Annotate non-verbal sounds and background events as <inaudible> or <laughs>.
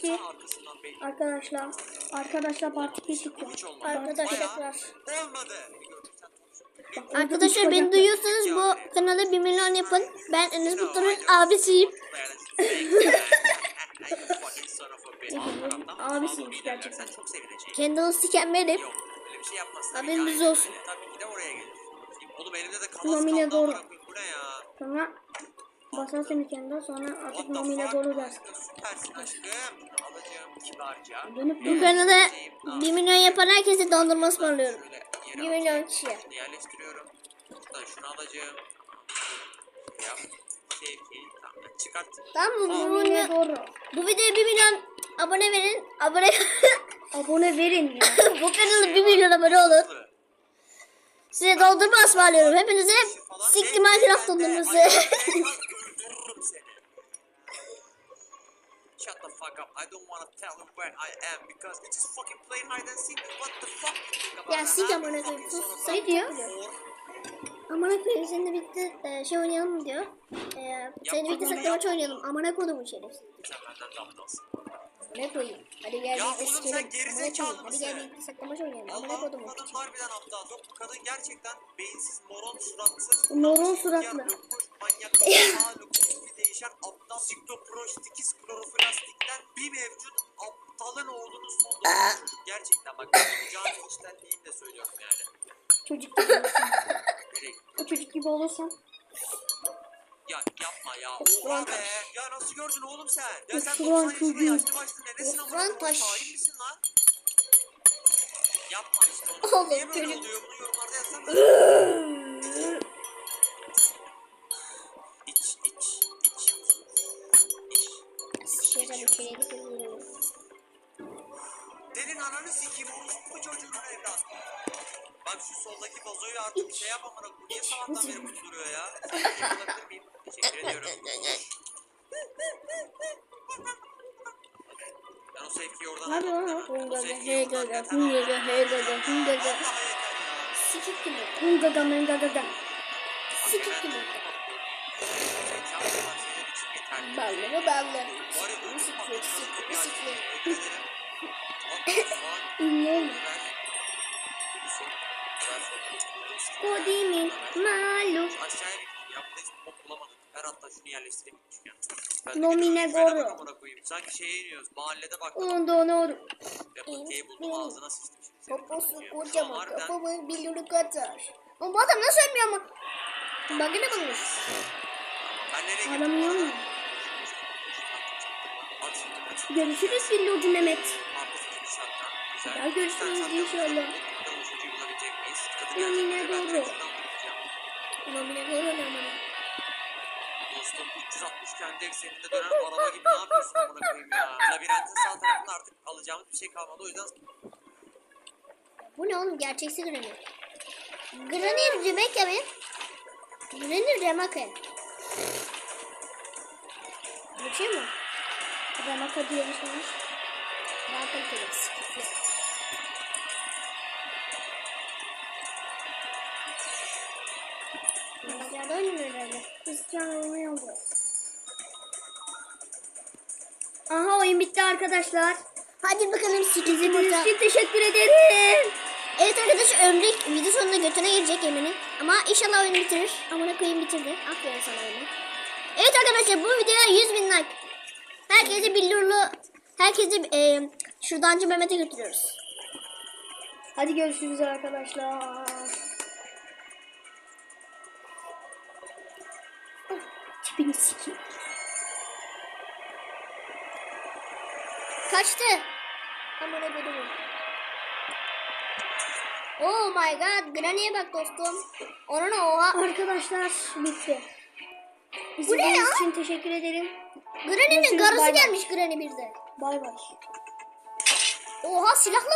Ki arkadaşlar arkadaşlar parti bir çıktı. Arkadaşlar. Arkadaşlar beni duyuyorsanız bu kanala 1 milyon yapın. Ben Enes Batur'un abisiyim. <laughs> Abisiymiş gerçekten. Kendini siken benim. Haberiniz olsun. Tabii ki de oraya gelir. Oğlum elimde de kaldı? Sonra basar seni kendine sonra artık aşkım. Alacağım kibarca. Dönüp Bu kanala 1 milyon yapan herkese dondurma ısmarlıyorum. Şöyle yere 1 alayım. milyon kişiye. Yerleştiriyorum. Buradan şunu alacağım. Yap. Sevgi. Tamam. Çıkart. Tamam mı? Bu, nomine bu, doğru. bu videoya 1 milyon abone verin. Abone <laughs> Abone verin ya. bu kanala 1 milyon abone olun. Size dondurma ısmarlıyorum. Hepinize sikti Minecraft dondurması. <laughs> fuck up. I don't wanna tell you where I am because it's just fucking playing hide and seek. What the fuck? you think about Ya sik amına koyayım, sus. Ne diyor? Amına koyayım seninle birlikte e, şey oynayalım mı diyor. E, seninle birlikte yapma. oynayalım. Amına kodumun şerefsiz. Sen benden daha aptalsın. Ne koyayım? Hadi gel Ya birlikte sikelim. Amına koyayım. Hadi gel birlikte saklamaç oynayalım. Amına Allah'ım bu kadın harbiden aptal. Yok bu kadın gerçekten beyinsiz, moron suratsız. Moron suratlı. Manyak, <laughs> aptal, siktoprostikis, kloroflastikten bir mevcut aptalın oğlunu sonunda çocuk. Gerçekten bak ben canı içtenliğimle söylüyorum yani. Çocuk gibi olursan. O çocuk gibi olursan. Ya yapma ya. Oha be. Ya nasıl gördün oğlum sen? Ya sen Ulan 90 yaşında yaşlı başlı neresin ama? Ulan taş. Şahin misin lan? Yapma işte onu. Oğlum, Niye böyle çocuk. oluyor? Bunu yorumlarda yazsana. <laughs> Senin ananı sikeyim orospu çocuğunun evladı. Bak şu soldaki vazoyu artık şey yap amına koyayım. Niye sabahtan beri burada duruyor ya? Sen yapabilir miyim? Teşekkür ediyorum. Ben o sevgiyi oradan Hadi aldım, lan. değil mi? O Hungaga sevgiyi hey oradan gaga yeter. hungaga hey gaga hungaga. Sikik gibi. Hungaga mengagaga. Sikik gibi. Ballı mı ballı. Sikli sikli sikli. Ünlü Kodimin malu. Nomine goro. Sanki şeye iniyoruz. Mahallede bak. Onda onu Repliği buldum ağzına sıçtım şimdi. senin Poposu kocaman kafamı yürük atar. Ama bu adam nasıl ölmüyor ama? Bak ne bulmuş. Aramıyor mu? Görüşürüz Villocu Mehmet. Ya görüşürüz inşallah. Ben doğru. Nomine doğru ne amına. Dostum 360 kendi ekseninde dönen araba gibi ne yapıyorsun amına koyayım ya? Labirentin sağ tarafında artık alacağımız bir şey kalmadı o yüzden Bu ne oğlum gerçeksi Granny. Granny Rebecca mi? Granny Remake. Geçiyor mu? Ramaka kaliteli. sikikli. Bilgisayarda oynuyor herhalde. Cristiano Ronaldo. Aha oyun bitti arkadaşlar. Hadi bakalım sikikli İzlediğiniz burada. için teşekkür ederim. Evet arkadaşlar Ömrük video sonunda götüne girecek eminim. Ama inşallah oyunu bitirir. Amına koyayım bitirdi. Aferin sana oyunu. Evet arkadaşlar bu videoya 100 bin like. Herkese billurlu, herkese e, şuradanca Mehmet'e götürüyoruz. Hadi görüşürüz arkadaşlar. Ah, Tipini sikeyim. Kaçtı. Amına koyayım. Oh my god. Granny'e bak dostum. Onun oha. Arkadaşlar bitti. Ne İzlediğiniz ya? için teşekkür ederim. Granny'nin Görüşürüz, karısı bay bay. gelmiş Granny bir de. Bay bay. Oha silahla